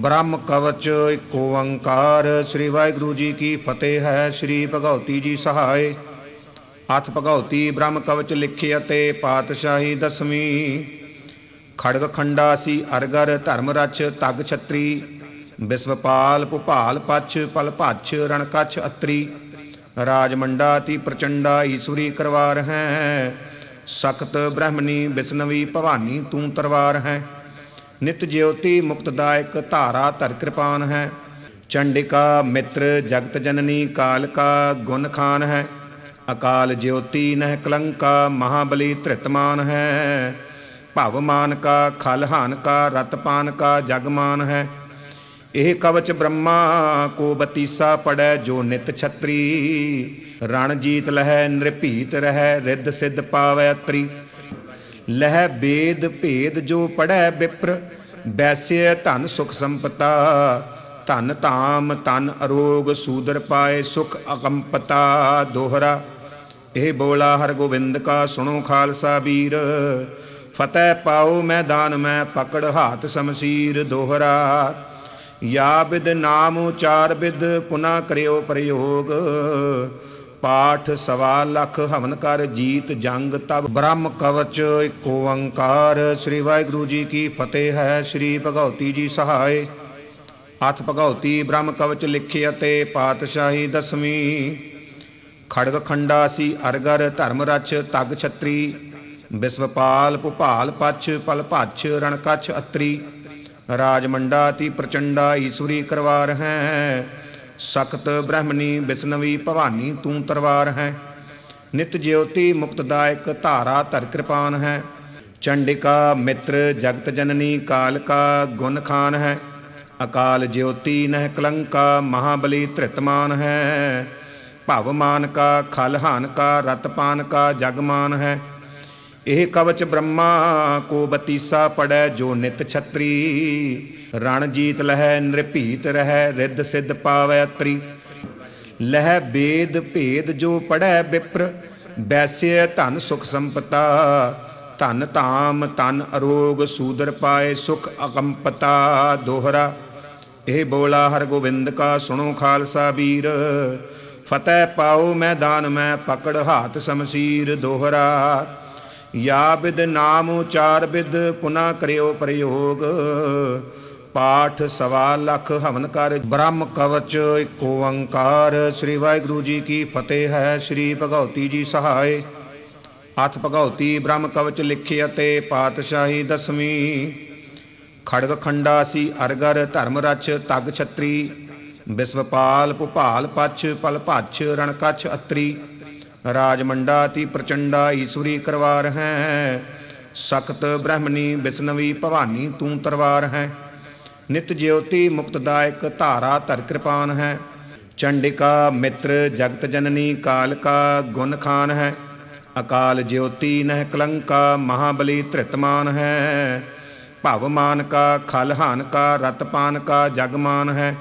ਬ੍ਰਹਮ ਕਵਚ ਏਕ ਓੰਕਾਰ, ਸ੍ਰੀ ਵਾਹਿਗੁਰੂ ਜੀ ਕੀ ਫਤਿਹ ਹੈ, ਸ੍ਰੀ ਭਗਉਤੀ ਜੀ ਸਹਾਇ ਅਥ ਭਗਉਤੀ ਬ੍ਰਹਮ ਕਵਚ ਲਿਖੇ ਅਤੇ ਪਾਤਸ਼ਾਹੀ ਦਸਵੀਂ। ਖੜਗ ਖੰਡਾ ਸੀ ਅਰਗਰ ਧਰਮ ਰਚ ਤਗ ਛਤਰੀ। ਵਿਸਵਪਾਲ ਭੁਪਾਲ, ਪਛ, ਪਲ ਭਛ ਰਣ ਅਤਰੀ। ਰਾਜ ਮੰਡਾ ਤੀ ਪ੍ਰਚੰਡਾ ਈਸ਼ਵਰੀ ਕਰਵਾਰ ਹੈ। ਸਖਤ ਬ੍ਰਹਮਣੀ ਵਿਸ਼ਨਵੀ ਭਵਾਨੀ, ਤੂੰ ਤਰਵਾਰ ਹੈ। ਨਿਤ ਜਿਉਤੀ ਮੁਕਤਦਾਇਕ ਧਾਰਾ ਧਰ ਕਿਰਪਾਨ ਹੈ। ਚੰਡਿਕਾ ਮਿੱਤਰ ਜਗਤ ਜਨਨੀ ਕਾਲ ਕਾ ਗੁਣ ਖਾਨ ਹੈ। ਅਕਾਲ ਜਿਉਤੀ ਨਹਿ ਕਲੰਕਾ ਮਹਾਬਲੀ ਧ੍ਰਿਤਮਾਨ ਹੈ। ਭਵਮਾਨ ਕਾ ਖਲਹਾਨ ਕਾ ਰਤਪਾਨ ਕਾ ਜਗਮਾਨ ਹੈ। ਇਹ ਕਵਚ ਬ੍ਰਹਮਾ, ਕੋ ਬਤੀਸਾ ਪੜੈ ਜੋ ਨਿਤ ਛਤਰੀ। ਰਣ ਜੀਤ ਲਹੈ, ਨਿਰਭੀਤ ਰਹੈ, ਰਿੱਧ ਸਿੱਧ ਪਾਵੈ ਤਰੀ ਲਹਿ ਬੇਦ ਭੇਦ ਜੋ ਪੜੈ ਵਿਪਰ ਬੈਸਿਆ ਧਨ ਸੁਖ ਸੰਪਤਾ। ਧਨ ਧਾਮ ਤਨ ਅਰੋਗ, ਸੂਦਰ ਪਾਏ ਸੁਖ ਅਕੰਪਤਾ। ਦੋਹਰਾ, ਇਹ ਬੋਲਾ ਹਰ ਗੋਬਿੰਦ ਕਾ ਸੁਣੋ ਖਾਲਸਾ ਵੀਰ। ਫਤਿਹ ਪਾਓ ਮੈਦਾਨ ਮੈਂ ਪਕੜ ਹਾਥ ਸਮਸੀਰ। ਦੋਹਰਾ, ਯਾ ਬਿਦ ਨਾਮ ਉਚਾਰ ਬਿਦ, ਪੁਨਾ ਕਰਿਓ ਪ੍ਰਯੋਗ। ਪਾਠ ਸਵਾ ਲੱਖ ਹਵਨ ਕਰ ਜੀਤ ਜੰਗ ਤਬ। ਬ੍ਰਹਮ ਕਵਚ ਏਕ ਓੰਕਾਰ ਸ੍ਰੀ ਵਾਹਿਗੁਰੂ ਜੀ ਕੀ ਫਤਿਹ ਹੈ। ਸ੍ਰੀ ਭਗਉਤੀ ਜੀ ਸਹਾਇ ਅਥ ਭਗਉਤੀ ਬ੍ਰਹਮ ਕਵਚ ਲਿਖੇ ਅਤੇ ਪਾਤਸ਼ਾਹੀ ਦਸਵੀਂ। ਖੜਗ ਖੰਡਾ ਸੀ ਅਰਗਰ ਧਰਮ ਰਚ ਤਗ ਛਤਰੀ। ਵਿਸਵਪਾਲ ਭੁਪਾਲ ਪਛ ਪਲ ਭਛ ਰਣ ਅਤਰੀ। ਰਾਜ ਮੰਡਾ ਤੀ ਪ੍ਰਚੰਡਾ ਈਸ਼ਵਰੀ ਕਰਵਾਰ ਹੈ। ਸਖਤ ਬ੍ਰਹਮਣੀ ਵਿਸ਼ਨਵੀ ਭਵਾਨੀ ਤੂੰ ਤਰਵਾਰ ਹੈ। ਨਿਤ ਜਿਉਤੀ ਮੁਕਤਦਾਇਕ ਧਾਰਾ ਧਰ ਕਿਰਪਾਨ ਹੈ। ਚੰਡਿਕਾ ਮਿੱਤਰ ਜਗਤ ਜਨਨੀ ਕਾਲਕਾ ਗੁਣ ਖਾਨ ਹੈ। ਅਕਾਲ ਜਿਉਤੀ ਨਹਿ ਕਲੰਕਾ ਮਹਾਬਲੀ ਧ੍ਰਿਤਮਾਨ ਹੈ। ਭਵਮਾਨ ਕਾ ਖਲਹਾਨ ਕਾ ਰਤਪਾਨ ਕਾ ਜਗਮਾਨ ਹੈ। ਇਹ ਕਵਚ ਬ੍ਰਹਮਾ, ਕੋ ਬਤੀਸਾ ਪੜੈ ਜੋ ਨਿਤ ਛਤਰੀ। ਰਣ ਜੀਤ ਲਹੈ ਨਿਰਭੀਤ ਰਹੈ, ਰਿੱਧ ਸਿੱਧ ਪਾਵੈ ਤਰੀ ਲਹਿ ਬੇਦ ਭੇਦ ਜੋ ਪੜੈ ਵਿਪਰ ਬੈਸਿਆ ਧਨ ਸੁਖ ਸੰਪਤਾ। ਧਨ ਧਾਮ ਤਨ ਅਰੋਗ ਸੂਦਰ ਪਾਏ ਸੁਖ ਅਕੰਪਤਾ, ਦੋਹਰਾ। ਇਹ ਬੋਲਾ ਹਰ ਗੋਬਿੰਦ ਕਾ ਸੁਣੋ ਖਾਲਸਾ ਵੀਰ ਫਤਿਹ ਪਾਓ ਮੈਦਾਨ ਮੈਂ ਪਕੜ ਹਾਥ ਸਮਸੀਰ, ਦੋਹਰਾ। ਯਾ ਬਿਦ ਨਾਮ ਉਚਾਰ ਬਿਦ, ਪੁਨਾ ਕਰਿਓ ਪ੍ਰਯੋਗ। ਪਾਠ ਸਵਾ ਲੱਖ ਹਵਨ ਕਰ, ਬ੍ਰਹਮ ਕਵਚ ਏਕ ਓੰਕਾਰ ਸ੍ਰੀ ਵਾਹਿਗੁਰੂ ਜੀ ਕੀ ਫਤਿਹ ਹੈ, ਸ੍ਰੀ ਭਗਉਤੀ ਜੀ ਸਹਾਇ ਅਥ ਭਗਉਤੀ ਬ੍ਰਹਮ ਕਵਚ ਲਿਖੇ ਅਤੇ ਪਾਤਸ਼ਾਹੀ ਦਸਵੀਂ। ਖੜਗ ਖੰਡਾ ਸੀ ਅਰਗਰ ਧਰਮ ਰਚ, ਤਗ ਛਤਰੀ। ਵਿਸਵਪਾਲ ਭੁਪਾਲ ਪਛ, ਪਲ ਭਛ, ਰਣ ਅਤਰੀ। ਰਾਜ ਮੰਡਾ ਤੀ ਪ੍ਰਚੰਡਾ ਈਸ਼ਵਰੀ ਕਰਵਾਰ ਹੈ। ਸਖਤ ਬ੍ਰਹਮਣੀ ਵਿਸ਼ਨਵੀ ਭਵਾਨੀ ਤੂੰ ਤਰਵਾਰ ਹੈ। ਨਿਤ ਜਿਉਤੀ ਮੁਕਤਦਾਇਕ ਧਾਰਾ ਧਰ ਕਿਰਪਾਨ ਹੈ। ਚੰਡਿਕਾ ਮਿੱਤਰ ਜਗਤ ਜਨਨੀ ਕਾਲਕਾ ਗੁਣ ਖਾਨ ਹੈ। ਅਕਾਲ ਜਿਉਤੀ ਨਹਿ ਕਲੰਕਾ ਮਹਾਬਲੀ ਧ੍ਰਿਤਮਾਨ ਹੈ। ਭਵਮਾਨ ਕਾ ਖਲਹਾਨ ਕਾ ਰਤਪਾਨ ਕਾ ਜਗਮਾਨ ਹੈ।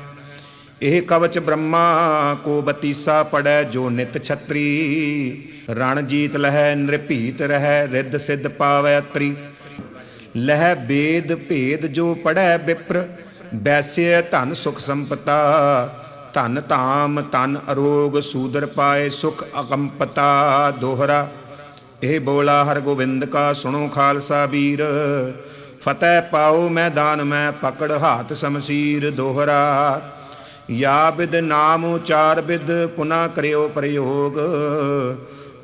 ਇਹ ਕਵਚ ਬ੍ਰਹਮਾ, ਕੋ ਬਤੀਸਾ ਪੜੈ ਜੋ ਨਿਤ ਛਤਰੀ। ਰਣ ਜੀਤ ਲਹੈ ਨਿਰਭੀਤ ਰਹੈ, ਰਿੱਧ ਸਿੱਧ ਪਾਵੈ ਤਰੀ ਲਹਿ ਬੇਦ ਭੇਦ ਜੋ ਪੜੈ ਵਿਪਰ ਬੈਸਿਆ ਧਨ ਸੁਖ ਸੰਪਤਾ। ਧਨ ਧਾਮ ਤਨ ਅਰੋਗ ਸੂਦਰ ਪਾਏ ਸੁਖ ਅਕੰਪਤਾ ਦੋਹਰਾ। ਇਹ ਬੋਲਾ ਹਰ ਗੋਬਿੰਦ ਕਾ ਸੁਣੋ ਖਾਲਸਾ ਵੀਰ। ਫਤਿਹ ਪਾਓ ਮੈਦਾਨ ਮੈਂ ਪਕੜ ਹਾਥ ਸਮਸੀਰ ਦੋਹਰਾ। ਯਾ ਬਿਦ ਨਾਮ ਉਚਾਰ ਬਿਦ ਪੁਨਾ ਕਰਿਓ ਪ੍ਰਯੋਗ।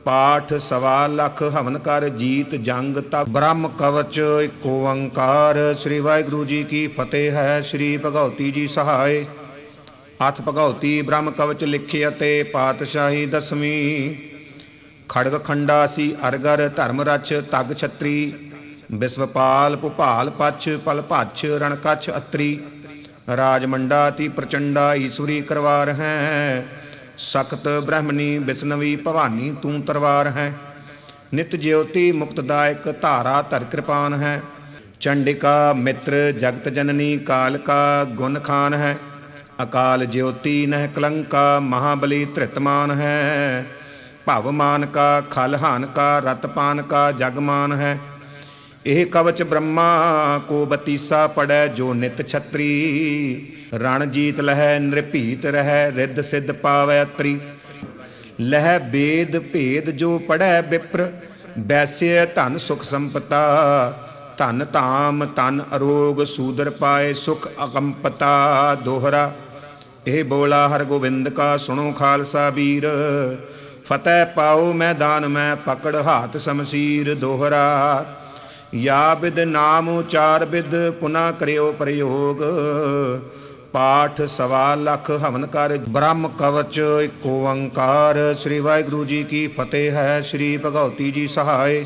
ਪਾਠ ਸਵਾ ਲੱਖ ਹਵਨ ਕਰ ਜੀਤ ਜੰਗ ਤਬ ਬ੍ਰਹਮ ਕਵਚ ਏਕ ਓੰਕਾਰ। ਸ੍ਰੀ ਵਾਹਿਗੁਰੂ ਜੀ ਕੀ ਫਤਿਹ ਹੈ, ਸ੍ਰੀ ਭਗਉਤੀ ਜੀ ਸਹਾਇ। ਅਥ ਭਗਉਤੀ ਬ੍ਰਹਮ ਕਵਚ ਲਿਖੇ ਅਤੇ ਪਾਤਸ਼ਾਹੀ ਦਸਵੀਂ। ਖੜਗ ਖੰਡਾ ਸੀ ਅਰਗਰ ਧਰਮ ਰਚ ਤਗ ਛਤਰੀ। ਵਿਸਵਪਾਲ ਭੁਪਾਲ ਪਛ ਪਲ ਭਛ ਰਣ ਅਤਰੀ। ਰਾਜ ਮੰਡਾ ਤੀ ਪ੍ਰਚੰਡਾ ਈਸ਼ਵਰੀ ਕਰਵਾਰ ਹੈ। ਸਖਤ ਬ੍ਰਹਮਣੀ ਵਿਸ਼ਨਵੀ ਭਵਾਨੀ ਤੂੰ ਤਰਵਾਰ ਹੈ। ਨਿਤ ਜਿਉਤੀ ਮੁਕਤਦਾਇਕ ਧਾਰਾ ਧਰ ਕਿਰਪਾਨ ਹੈ। ਚੰਡਿਕਾ ਮਿੱਤਰ ਜਗਤ ਜਨਨੀ ਕਾਲਕਾ ਗੁਣ ਖਾਨ ਹੈ। ਅਕਾਲ ਜਿਉਤੀ ਨਹਿ ਕਲੰਕਾ ਮਹਾਬਲੀ ਧ੍ਰਿਤਮਾਨ ਹੈ। ਭਵਮਾਨ ਕਾ ਖਲਹਾਨ ਕਾ ਰਤਪਾਨ ਕਾ ਜਗਮਾਨ ਹੈ। ਇਹ ਕਵਚ ਬ੍ਰਹਮਾ, ਕੋ ਬਤੀਸਾ ਪੜੈ ਜੋ ਨਿਤ ਛਤਰੀ। ਰਣ ਜੀਤ ਲਹੈ, ਨਿਰਭੀਤ ਰਹੈ, ਰਿੱਧ ਸਿੱਧ ਪਾਵੈ ਅਤਰੀ। ਲਹਿ ਬੇਦ ਭੇਦ ਜੋ ਪੜੈ ਵਿਪਰ ਬੈਸਿਐ ਧਨ ਸੁਖ ਸੰਪਤਾ। ਧਨ ਧਾਮ ਤਨ ਅਰੋਗ, ਸੂਦਰ ਪਾਏ ਸੁਖ ਅਕੰਪਤਾ। ਦੋਹਰਾ, ਇਹ ਬੋਲਾ ਹਰ ਗੋਬਿੰਦ ਕਾ ਸੁਣੋ ਖਾਲਸਾ ਵੀਰ। ਫਤਿਹ ਪਾਓ ਮੈਦਾਨ ਮੈਂ, ਪਕੜ ਹਾਥ ਸਮਸੀਰ। ਦੋਹਰਾ ਯਾ ਬਿਦ ਨਾਮ ਉਚਾਰ ਬਿਦ ਪੁਨਾ ਕਰਿਓ ਪ੍ਰਯੋਗ। ਪਾਠ ਸਵਾ ਲੱਖ ਹਵਨ ਕਰ, ਬ੍ਰਹਮ ਕਵਚ ਏਕ ਓੰਕਾਰ ਸ੍ਰੀ ਵਾਹਿਗੁਰੂ ਜੀ ਕੀ ਫਤਿਹ ਹੈ, ਸ੍ਰੀ ਭਗਉਤੀ ਜੀ ਸਹਾਇ।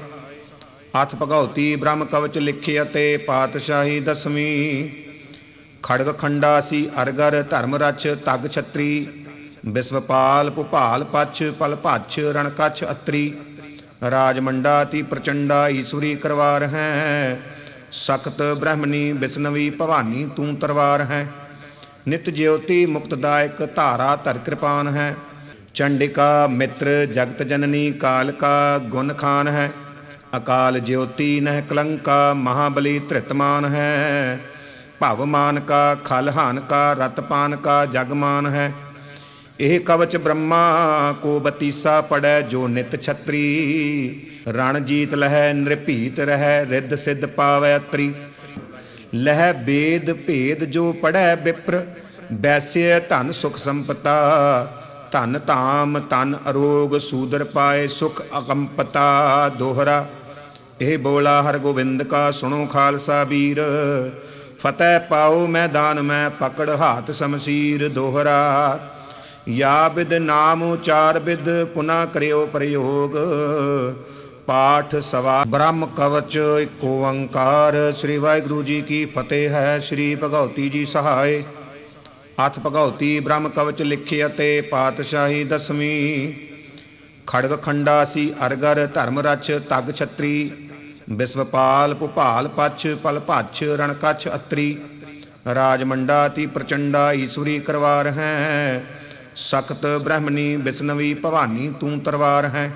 ਅਥ ਭਗਉਤੀ ਬ੍ਰਹਮ ਕਵਚ ਲਿਖੇ ਅਤੇ ਪਾਤਸ਼ਾਹੀ ਦਸਵੀਂ। ਖੜਗ ਖੰਡਾ ਸੀ ਅਰਗਰ, ਧਰਮ ਰਚ, ਤਗ ਛਤਰੀ। ਵਿਸਵਪਾਲ ਭੁਪਾਲ ਪਛ, ਪਲ ਭਛ, ਰਣ ਅਤਰੀ। ਰਾਜ ਮੰਡਾ ਤੀ ਪ੍ਰਚੰਡਾ ਈਸ਼ਵਰੀ ਕਰਵਾਰ ਹੈ। ਸਖਤ ਬ੍ਰਹਮਣੀ ਬਿਸਨਵੀ ਭਵਾਨੀ ਤੂੰ ਤਰਵਾਰ ਹੈ। ਨਿਤ ਜਿਉਤੀ ਮੁਕਤਦਾਇਕ ਧਾਰਾ ਧਰ ਕਿਰਪਾਨ ਹੈ। ਚੰਡਿਕਾ ਮਿੱਤਰ ਜਗਤ ਜਨਨੀ ਕਾਲਕਾ ਗੁਣ ਖਾਨ ਹੈ। ਅਕਾਲ ਜਿਉਤੀ ਨਹਿ ਕਲੰਕਾ ਮਹਾਬਲੀ ਧ੍ਰਿਤਮਾਨ ਹੈ। ਭਵਮਾਨ ਕਾ ਖਲਹਾਨ ਕਾ ਰਤਪਾਨ ਕਾ ਜਗਮਾਨ ਹੈ। ਇਹ ਕਵਚ ਬ੍ਰਹਮਾ, ਕੋ ਬਤੀਸਾ ਪੜੈ ਜੋ ਨਿਤ ਛਤਰੀ। ਰਣ ਜੀਤ ਲਹੈ, ਨਿਰਭੀਤ ਰਹੈ, ਰਿੱਧ ਸਿੱਧ ਪਾਵੈ ਅਤਰੀ। ਲਹਿ ਬੇਦ ਭੇਦ ਜੋ ਪੜੈ ਵਿਪਰ ਬੈਸਿਐ ਧਨ ਸੁਖ ਸੰਪਤਾ। ਧਨ ਧਾਮ ਤਨ ਅਰੋਗ, ਸੂਦਰ ਪਾਏ ਸੁਖ ਅਕੰਪਤਾ। ਦੋਹਰਾ, ਇਹ ਬੋਲਾ ਹਰ ਗੋਬਿੰਦ ਕਾ ਸੁਣੋ ਖਾਲਸਾ ਵੀਰ। ਫਤਿਹ ਪਾਓ ਮੈਦਾਨ ਮੈਂ, ਪਕੜ ਹਾਥ ਸਮਸੀਰ। ਦੋਹਰਾ ਯਾ ਬਿਦ ਨਾਮ ਉਚਾਰ ਬਿਦ, ਪੁਨਾ ਕਰਿਓ ਪ੍ਰਯੋਗ। ਪਾਠ ਸਵਾ, ਬ੍ਰਹਮ ਕਵਚ ਏਕ ਓੰਕਾਰ ਸ੍ਰੀ ਵਾਹਿਗੁਰੂ ਜੀ ਕੀ ਫਤਿਹ ਹੈ, ਸ੍ਰੀ ਭਗਉਤੀ ਜੀ ਸਹਾਇ ਅਥ ਭਗਉਤੀ ਬ੍ਰਹਮ ਕਵਚ ਲਿਖੇ ਅਤੇ ਪਾਤਸ਼ਾਹੀ ਦਸਵੀਂ। ਖੜਗ ਖੰਡਾ ਸੀ ਅਰਗਰ ਧਰਮ ਰਚ ਤਗ ਛਤਰੀ। ਵਿਸਵਪਾਲ ਭੁਪਾਲ, ਪਛ, ਪਲ ਭਛ ਰਣ ਅਤਰੀ। ਰਾਜ ਮੰਡਾ ਤੀ ਪ੍ਰਚੰਡਾ ਈਸ਼ਵਰੀ ਕਰਵਾਰ ਹੈ। ਸਖਤ ਬ੍ਰਹਮਣੀ ਬਿਸਨਵੀ ਭਵਾਨੀ ਤੂੰ ਤਰਵਾਰ ਹੈ।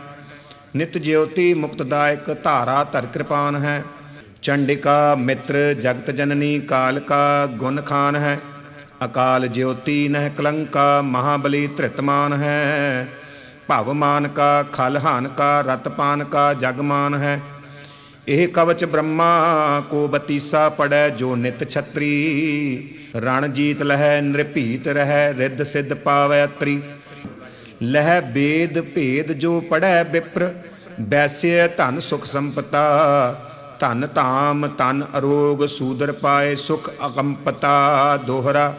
ਨਿਤ ਜਿਉਤੀ ਮੁਕਤਦਾਇਕ ਧਾਰਾ ਧਰ ਕਿਰਪਾਨ ਹੈ। ਚੰਡਿਕਾ ਮਿੱਤਰ ਜਗਤ ਜਨਨੀ ਕਾਲਕਾ ਗੁਣ ਖਾਨ ਹੈ। ਅਕਾਲ ਜਿਉਤੀ ਨਹਿ ਕਲੰਕਾ ਮਹਾਬਲੀ ਧ੍ਰਿਤਮਾਨ ਹੈ। ਭਵਮਾਨ ਕਾ ਖਲਹਾਨ ਕਾ ਰਤਪਾਨ ਕਾ ਜਗਮਾਨ ਹੈ। ਇਹ ਕਵਚ ਬ੍ਰਹਮਾ, ਕੋ ਬਤੀਸਾ ਪੜੈ ਜੋ ਨਿਤ ਛਤਰੀ। ਰਣ ਜੀਤ ਲਹੈ ਨਿਰਭੀਤ ਰਹੈ, ਰਿੱਧ ਸਿੱਧ ਪਾਵੈ ਅਤਰੀ। ਲਹਿ ਬੇਦ ਭੇਦ ਜੋ ਪੜੈ ਵਿਪਰ ਬੈਸਿਐ ਧਨ ਸੁਖ ਸੰਪਤਾ। ਧਨ ਧਾਮ ਤਨ ਅਰੋਗ ਸੂਦਰ ਪਾਏ ਸੁਖ ਅਕੰਪਤਾ, ਦੋਹਰਾ।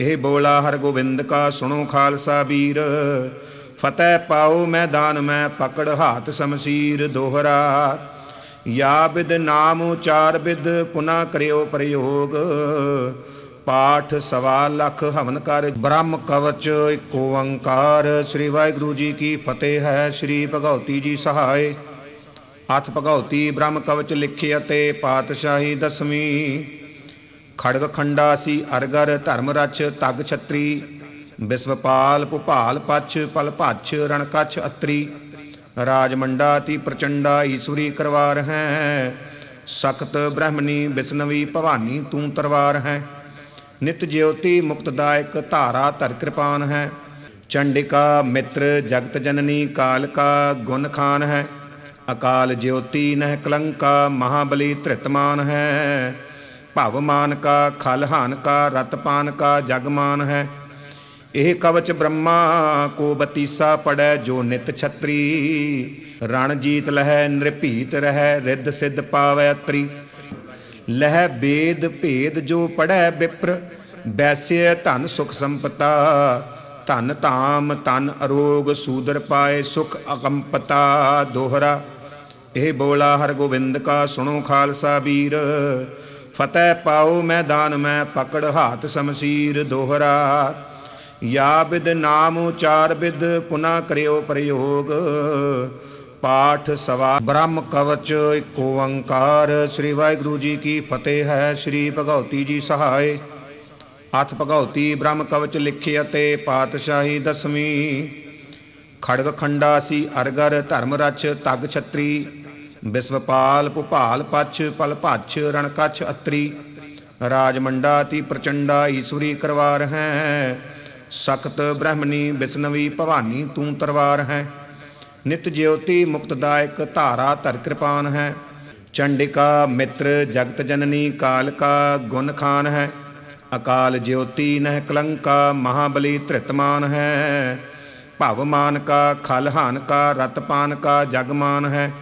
ਇਹ ਬੋਲਾ ਹਰ ਗੋਬਿੰਦ ਕਾ ਸੁਣੋ ਖਾਲਸਾ ਵੀਰ। ਫਤਿਹ ਪਾਓ ਮੈਦਾਨ ਮੈਂ ਪਕੜ ਹਾਥ ਸਮਸੀਰ, ਦੋਹਰਾ। ਯਾ ਬਿਦ ਨਾਮ ਉਚਾਰ ਬਿਦ, ਪੁਨਾ ਕਰਿਓ ਪ੍ਰਯੋਗ। ਪਾਠ ਸਵਾ ਲੱਖ ਹਵਨ ਕਰ, ਬ੍ਰਹਮ ਕਵਚ ਏਕ ਓੰਕਾਰ ਸ੍ਰੀ ਵਾਹਿਗੁਰੂ ਜੀ ਕੀ ਫਤਿਹ ਹੈ, ਸ੍ਰੀ ਭਗਉਤੀ ਜੀ ਸਹਾਇ ਅਥ ਭਗਉਤੀ ਬ੍ਰਹਮ ਕਵਚ ਲਿਖੇ ਅਤੇ ਪਾਤਸ਼ਾਹੀ ਦਸਵੀਂ। ਖੜਗ ਖੰਡਾ ਸੀ ਅਰਗਰ, ਧਰਮ ਰਚ, ਤਗ ਛਤਰੀ। ਵਿਸਵਪਾਲ ਭੁਪਾਲ ਪਛ, ਪਲ ਭਛ, ਰਣ ਅਤਰੀ। ਰਾਜ ਮੰਡਾ ਤੀ ਪ੍ਰਚੰਡਾ ਈਸ਼ਵਰੀ ਕਰਵਾਰ ਹੈ। ਸਖਤ ਬ੍ਰਹਮਣੀ ਬਿਸਨਵੀ ਭਵਾਨੀ ਤੂੰ ਤਰਵਾਰ ਹੈ। ਨਿਤ ਜਿਉਤੀ ਮੁਕਤਦਾਇਕ ਧਾਰਾ ਧਰ ਕਿਰਪਾਨ ਹੈ। ਚੰਡਿਕਾ ਮਿੱਤਰ ਜਗਤ ਜਨਨੀ ਕਾਲਕਾ ਗੁਣ ਖਾਨ ਹੈ। ਅਕਾਲ ਜਿਉਤੀ ਨਹਿ ਕਲੰਕਾ ਮਹਾਬਲੀ ਧ੍ਰਿਤਮਾਨ ਹੈ। ਭਵਮਾਨ ਕਾ ਖਲਹਾਨ ਕਾ ਰਤਪਾਨ ਕਾ ਜਗਮਾਨ ਹੈ। ਇਹ ਕਵਚ ਬ੍ਰਹਮਾ, ਕੋ ਬਤੀਸਾ ਪੜੈ ਜੋ ਨਿਤ ਛਤਰੀ। ਰਣ ਜੀਤ ਲਹੈ, ਨਿਰਭੀਤ ਰਹੈ, ਰਿੱਧ ਸਿੱਧ ਪਾਵੈ ਅਤਰੀ। ਲਹਿ ਬੇਦ ਭੇਦ ਜੋ ਪੜੈ ਵਿਪਰ ਬੈਸਿਐ ਧਨ ਸੁਖ ਸੰਪਤਾ। ਧਨ ਧਾਮ ਤਨ ਅਰੋਗ, ਸੂਦਰ ਪਾਏ ਸੁਖ ਅਕੰਪਤਾ। ਦੋਹਰਾ, ਇਹ ਬੋਲਾ ਹਰ ਗੋਬਿੰਦ ਕਾ ਸੁਣੋ ਖਾਲਸਾ ਵੀਰ। ਫਤਿਹ ਪਾਓ ਮੈਦਾਨ ਮੈਂ, ਪਕੜ ਹਾਥ ਸਮਸੀਰ। ਦੋਹਰਾ ਯਾ ਬਿਦ ਨਾਮ ਉਚਾਰ ਬਿਦ, ਪੁਨਾ ਕਰਿਓ ਪ੍ਰਯੋਗ। ਪਾਠ ਸਵਾ, ਬ੍ਰਹਮ ਕਵਚ ਏਕ ਓੰਕਾਰ ਸ੍ਰੀ ਵਾਹਿਗੁਰੂ ਜੀ ਕੀ ਫਤਿਹ ਹੈ, ਸ੍ਰੀ ਭਗਉਤੀ ਜੀ ਸਹਾਇ ਅਥ ਭਗਉਤੀ ਬ੍ਰਹਮ ਕਵਚ ਲਿਖੇ ਅਤੇ ਪਾਤਸ਼ਾਹੀ ਦਸਵੀਂ। ਖੜਗ ਖੰਡਾ ਸੀ ਅਰਗਰ ਧਰਮ ਰਚ ਤਗ ਛਤਰੀ। ਬਿਸਵਪਾਲ, ਭੁਪਾਲ, ਪਛ, ਪਲ ਭਛ ਰਣ ਕਛ ਅਤਰੀ। ਰਾਜਮੰਡਾ ਤੀ ਪ੍ਰਚੰਡਾ ਈਸ਼ਵਰੀ ਕਰਵਾਰ ਹੈ। ਸਖਤ ਬ੍ਰਹਮਣੀ ਬਿਸਨਵੀ ਭਵਾਨੀ ਤੂੰ ਤਰਵਾਰ ਹੈ। ਨਿਤ ਜਿਉਤੀ ਮੁਕਤਦਾਇਕ ਧਾਰਾ ਧਰ ਕਿਰਪਾਨ ਹੈ। ਚੰਡਿਕਾ ਮਿੱਤਰ ਜਗਤ ਜਨਨੀ ਕਾਲਕਾ ਗੁਣ ਖਾਨ ਹੈ। ਅਕਾਲ ਜਿਉਤੀ ਨਹਿ ਕਲੰਕਾ ਮਹਾਬਲੀ ਧ੍ਰਿਤਮਾਨ ਹੈ। ਭਵਮਾਨ ਕਾ ਖਲਹਾਨ ਕਾ ਰਤਪਾਨ ਕਾ ਜਗਮਾਨ ਹੈ।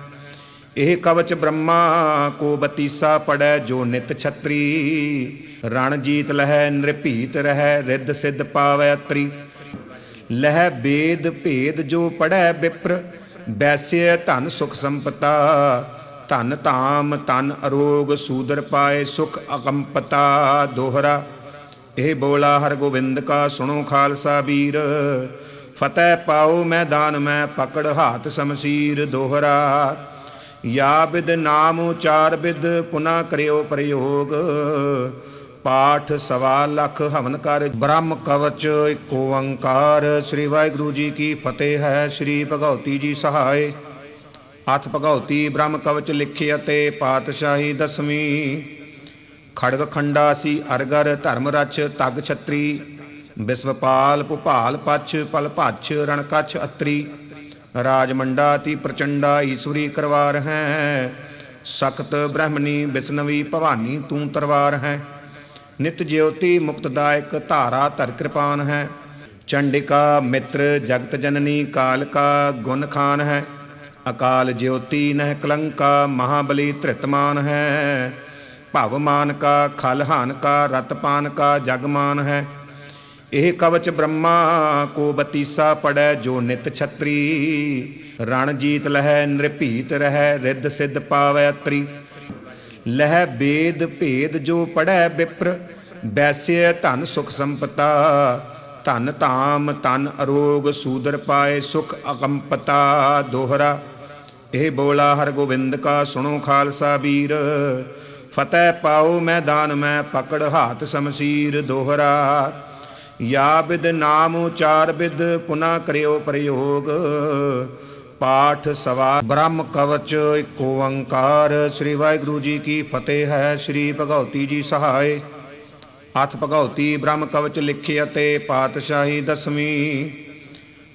ਇਹ ਕਵਚ ਬ੍ਰਹਮਾ, ਕੋ ਬਤੀਸਾ ਪੜੈ ਜੋ ਨਿਤ ਛਤਰੀ। ਰਣ ਜੀਤ ਲਹੈ ਨਿਰਭੀਤ ਰਹੈ, ਰਿੱਧ ਸਿੱਧ ਪਾਵੈ ਅਤਰੀ। ਲਹਿ ਬੇਦ ਭੇਦ ਜੋ ਪੜੈ ਵਿਪਰ ਬੈਸਿய ਧਨ ਸੁਖ ਸੰਪਤਾ। ਧਨ ਧਾਮ ਤਨ ਅਰੋਗ ਸੂਦਰ ਪਾਏ ਸੁਖ ਅਕੰਪਤਾ, ਦੋਹਰਾ। ਇਹ ਬੋਲਾ ਹਰ ਗੋਬਿੰਦ ਕਾ ਸੁਣੋ ਖਾਲਸਾ ਵੀਰ। ਫਤਿਹ ਪਾਓ ਮੈਦਾਨ ਮੈਂ ਪਕੜ ਹਾਥ ਸਮਸੀਰ, ਦੋਹਰਾ। ਯਾ ਬਿਦ ਨਾਮ ਉਚਾਰ ਬਿਦ ਪੁਨਾ ਕਰਿਓ ਪ੍ਰਯੋਗ। ਪਾਠ ਸਵਾ ਲੱਖ ਹਵਨ ਕਰ ਬ੍ਰਹਮ ਕਵਚ ਏਕ ਓੰਕਾਰ। ਸ੍ਰੀ ਵਾਹਿਗੁਰੂ ਜੀ ਕੀ ਫਤਿਹ ਹੈ, ਸ੍ਰੀ ਭਗਉਤੀ ਜੀ ਸਹਾਇ ਅਥ ਭਗਉਤੀ ਬ੍ਰਹਮ ਕਵਚ ਲਿਖੇ ਅਤੇ ਪਾਤਸ਼ਾਹੀ ਦਸਵੀਂ। ਖੜਗ ਖੰਡਾ ਸੀ ਅਰਗਰ ਧਰਮ ਰਚ ਤਗ ਛਤਰੀ। ਬਿਸਵਪਾਲ ਭੁਪਾਲ ਪਛ ਪਲ ਭਛ ਰਣ ਅਤਰੀ। ਰਾਜਮੰਡਾ ਤੀ ਪ੍ਰਚੰਡਾ ਈਸ਼ਵਰੀ ਕਰਵਾਰ ਹੈ। ਸਖਤ ਬ੍ਰਹਮਣੀ ਬਿਸਨਵੀ ਭਵਾਨੀ ਤੂੰ ਤਰਵਾਰ ਹੈ। ਨਿਤ ਜਿਉਤੀ ਮੁਕਤਦਾਇਕ ਧਾਰਾ ਧਰ ਕਿਰਪਾਨ ਹੈ। ਚੰਡਿਕਾ ਮਿੱਤਰ ਜਗਤ ਜਨਨੀ ਕਾਲਕਾ ਗੁਣ ਖਾਨ ਹੈ। ਅਕਾਲ ਜਿਉਤੀ ਨਹਿ ਕਲੰਕਾ ਮਹਾਬਲੀ ਧ੍ਰਿਤਮਾਨ ਹੈ। ਭਵਮਾਨ ਕਾ ਖਲਹਾਨ ਕਾ ਰਤਪਾਨ ਕਾ ਜਗਮਾਨ ਹੈ। ਇਹ ਕਵਚ ਬ੍ਰਹਮਾ, ਕੋ ਬਤੀਸਾ ਪੜੈ ਜੋ ਨਿਤ ਛਤਰੀ। ਰਣ ਜੀਤ ਲਹੈ, ਨਿਰਭੀਤ ਰਹੈ, ਰਿੱਧ ਸਿੱਧ ਪਾਵੈ ਅਤਰੀ। ਲਹਿ ਬੇਦ ਭੇਦ ਜੋ ਪੜੈ ਵਿਪਰ ਬੈਸਿய ਧਨ ਸੁਖ ਸੰਪਤਾ। ਧਨ ਧਾਮ ਤਨ ਅਰੋਗ, ਸੂਦਰ ਪਾਏ ਸੁਖ ਅਕੰਪਤਾ। ਦੋਹਰਾ, ਇਹ ਬੋਲਾ ਹਰ ਗੋਬਿੰਦ ਕਾ ਸੁਣੋ ਖਾਲਸਾ ਵੀਰ। ਫਤਿਹ ਪਾਓ ਮੈਦਾਨ ਮੈਂ, ਪਕੜ ਹਾਥ ਸਮਸੀਰ। ਦੋਹਰਾ ਯਾ ਬਿਦ ਨਾਮ ਉਚਾਰ ਬਿਦ, ਪੁਨਾ ਕਰਿਓ ਪ੍ਰਯੋਗ। ਪਾਠ ਸਵਾ ਬ੍ਰਹਮ ਕਵਚ ਏਕ ਓੰਕਾਰ। ਸ੍ਰੀ ਵਾਹਿਗੁਰੂ ਜੀ ਕੀ ਫਤਿਹ ਹੈ, ਸ੍ਰੀ ਭਗਉਤੀ ਜੀ ਸਹਾਇ ਅਥ ਭਗਉਤੀ ਬ੍ਰਹਮ ਕਵਚ ਲਿਖੇ ਅਤੇ ਪਾਤਸ਼ਾਹੀ ਦਸਵੀਂ।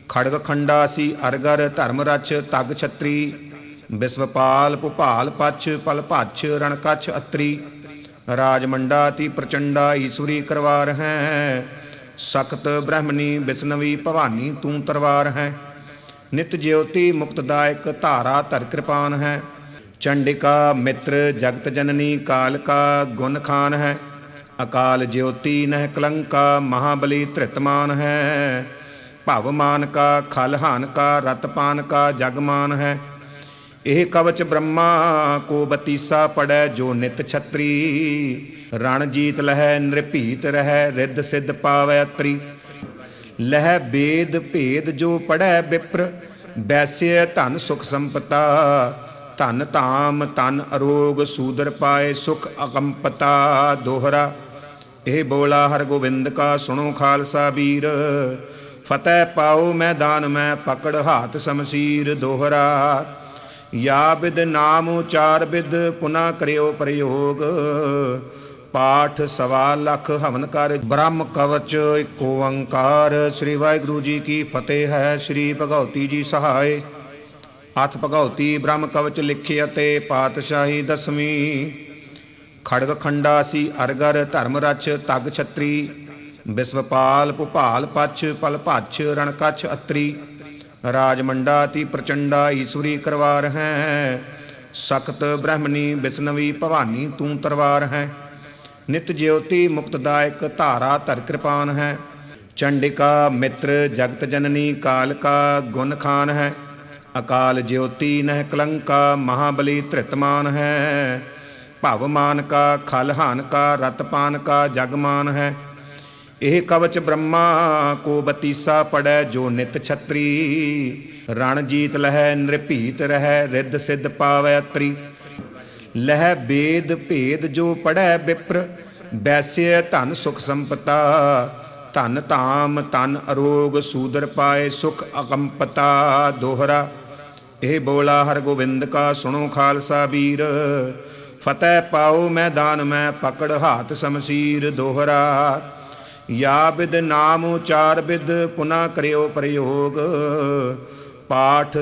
ਖੜਗ ਖੰਡਾ ਸੀ ਅਰਗਰ, ਧਰਮ ਰਚ, ਤਗ ਛਤਰੀ। ਬਿਸਵਪਾਲ ਭੁਪਾਲ ਪਛ, ਪਲ ਭਛ, ਰਣ ਕਛ ਅਤਰੀ। ਰਾਜਮੰਡਾ ਤੀ ਪ੍ਰਚੰਡਾ, ਈਸ਼ਵਰੀ ਕਰਵਾਰ ਹੈ। ਸਖਤ ਬ੍ਰਹਮਣੀ ਬਿਸਨਵੀ ਭਵਾਨੀ ਤੂੰ ਤਰਵਾਰ ਹੈ। ਨਿਤ ਜਿਉਤੀ ਮੁਕਤਦਾਇਕ ਧਾਰਾ ਧਰ ਕਿਰਪਾਨ ਹੈ। ਚੰਡਿਕਾ ਮਿੱਤਰ ਜਗਤ ਜਨਨੀ ਕਾਲਕਾ ਗੁਣ ਖਾਨ ਹੈ। ਅਕਾਲ ਜਿਉਤੀ ਨਹਿ ਕਲੰਕਾ ਮਹਾਬਲੀ ਧ੍ਰਿਤਮਾਨ ਹੈ। ਭਵਮਾਨ ਕਾ ਖਲਹਾਨ ਕਾ ਰਤਪਾਨ ਕਾ ਜਗਮਾਨ ਹੈ। ਇਹ ਕਵਚ ਬ੍ਰਹਮਾ, ਕੋ ਬਤੀਸਾ ਪੜੈ ਜੋ ਨਿਤ ਛਤਰੀ। ਰਣ ਜੀਤ ਲਹੈ, ਨਿਰਭੀਤ ਰਹੈ, ਰਿੱਧ ਸਿੱਧ ਪਾਵੈ ਅਤਰੀ। ਲਹਿ ਬੇਦ ਭੇਦ ਜੋ ਪੜੈ ਵਿਪਰ ਬੈਸਿய ਧਨ ਸੁਖ ਸੰਪਤਾ। ਧਨ ਧਾਮ ਤਨ ਅਰੋਗ, ਸੂਦਰ ਪਾਏ ਸੁਖ ਅਕੰਪਤਾ। ਦੋਹਰਾ, ਇਹ ਬੋਲਾ ਹਰ ਗੋਬਿੰਦ ਕਾ ਸੁਣੋ ਖਾਲਸਾ ਵੀਰ। ਫਤਿਹ ਪਾਓ ਮੈਦਾਨ ਮੈਂ ਪਕੜ ਹਾਥ ਸਮਸੀਰ। ਦੋਹਰਾ ਯਾ ਬਿਦ ਨਾਮ ਉਚਾਰ ਬਿਦ ਪੁਨਾ ਕਰਿਓ ਪ੍ਰਯੋਗ। ਪਾਠ ਸਵਾ ਲੱਖ ਹਵਨ ਕਰ ਬ੍ਰਹਮ ਕਵਚ ਏਕ ਓੰਕਾਰ ਸ੍ਰੀ ਵਾਹਿਗੁਰੂ ਜੀ ਕੀ ਫਤਿਹ ਹੈ, ਸ੍ਰੀ ਭਗਉਤੀ ਜੀ ਸਹਾਇ ਅਥ ਭਗਉਤੀ ਬ੍ਰਹਮ ਕਵਚ ਲਿਖੇ ਅਤੇ ਪਾਤਸ਼ਾਹੀ ਦਸਵੀਂ। ਖੜਗ ਖੰਡਾ ਸੀ ਅਰਗਰ ਧਰਮ ਰਚ ਤਗ ਛਤਰੀ। ਬਿਸਵਪਾਲ ਭੁਪਾਲ ਪਛ ਪਲ ਭਛ ਰਣ ਅਤਰੀ। ਰਾਜਮੰਡਾ ਤੀ ਪ੍ਰਚੰਡਾ ਈਸ਼ਵਰੀ ਕਰਵਾਰ ਹੈ। ਸਖਤ ਬ੍ਰਹਮਣੀ ਬਿਸਨਵੀ ਭਵਾਨੀ ਤੂੰ ਤਰਵਾਰ ਹੈ। ਨਿਤ ਜਿਉਤੀ ਮੁਕਤਦਾਇਕ ਧਾਰਾ ਧਰ ਕਿਰਪਾਨ ਹੈ। ਚੰਡਿਕਾ ਮਿੱਤਰ ਜਗਤ ਜਨਨੀ ਕਾਲਕਾ ਗੁਣ ਖਾਨ ਹੈ। ਅਕਾਲ ਜਿਉਤੀ ਨਹਿ ਕਲੰਕਾ ਮਹਾਬਲੀ ਧ੍ਰਿਤਮਾਨ ਹੈ। ਭਵਮਾਨ ਕਾ ਖਲਹਾਨ ਕਾ ਰਤਪਾਨ ਕਾ ਜਗਮਾਨ ਹੈ। ਇਹ ਕਵਚ ਬ੍ਰਹਮਾ, ਕੋ ਬਤੀਸਾ ਪੜੈ ਜੋ ਨਿਤ ਛਤਰੀ। ਰਣ ਜੀਤ ਲਹੈ ਨਿਰਭੀਤ ਰਹੈ, ਰਿੱਧ ਸਿੱਧ ਪਾਵੈ ਅਤਰੀ। ਲਹਿ ਬੇਦ ਭੇਦ ਜੋ ਪੜੈ ਵਿਪਰ ਬੈਸਿய ਧਨ ਸੁਖ ਸੰਪਤਾ। ਧਨ ਧਾਮ ਤਨ ਅਰੋਗ ਸੂਦਰ ਪਾਏ ਸੁਖ ਅਕੰਪਤਾ, ਦੋਹਰਾ। ਇਹ ਬੋਲਾ ਹਰ ਗੋਬਿੰਦ ਕਾ ਸੁਣੋ ਖਾਲਸਾ ਵੀਰ। ਫਤਿਹ ਪਾਓ ਮੈਦਾਨ ਮੈਂ ਪਕੜ ਹਾਥ ਸਮਸੀਰ, ਦੋਹਰਾ। ਯਾ ਬਿਦ ਨਾਮ ਉਚਾਰ ਬਿਦ ਪੁਨਾ ਕਰਿਓ ਪ੍ਰਯੋਗ। ਪਾਠ